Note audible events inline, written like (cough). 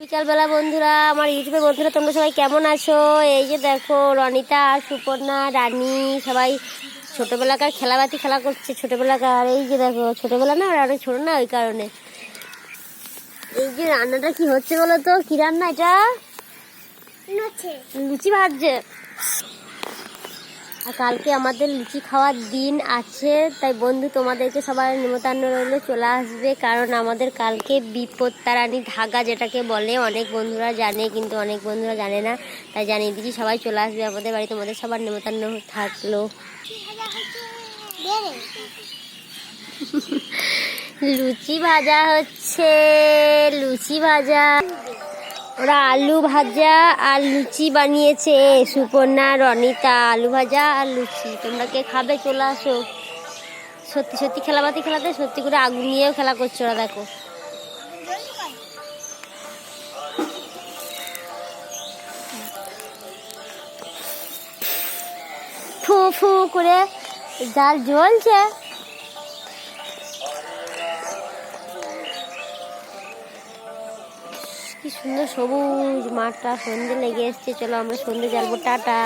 বিকালবেলা বন্ধুরা আমার ইউটিউবের বন্ধুরা তোমরা সবাই কেমন আছো? এই যে দেখো রনিতা সুপর্ণা রানী সবাই ছোটোবেলাকার খেলাবাতি খেলা করছে ছোটোবেলাকার। এই যে দেখো ছোটোবেলা না ওরা অনেক ছোটো না ওই কারণে। এই যে রান্নাটা কি হচ্ছে বলো তো? কী রান্না এটা? লুচি ভাজছে। আর কালকে আমাদের লুচি খাওয়ার দিন আছে, তাই বন্ধু তোমাদেরকে সবার নিমন্ত্রণ রইল, চলে আসবে। কারণ আমাদের কালকে বিপদ তারানি ধাগা যেটাকে বলে, অনেক বন্ধুরা জানে, কিন্তু অনেক বন্ধুরা জানে না। তাই জানিয়ে দিচ্ছি, সবাই চলে আসবে আমাদের বাড়িতে, তোমাদের সবার নিমন্ত্রণ থাকল। (laughs) লুচি ভাজা হচ্ছে, লুচি ভাজা। ওরা আলু ভাজা আর লুচি বানিয়েছে। সুপর্ণা, রনিতা, আলু ভাজা আর লুচি। তোমরা কে খাবে? চলে আসো। সত্যি সত্যি খেলাবাতি খেলাতে সত্যি করে আগুন নিয়েও খেলা করছে ওরা, দেখো। ফু ফু করে জাল জ্বলছে। কি সুন্দর সবুজ মাঠটা সন্ধে লেগে এসছে। চলো আমরা সন্ধে যাব। টাটা।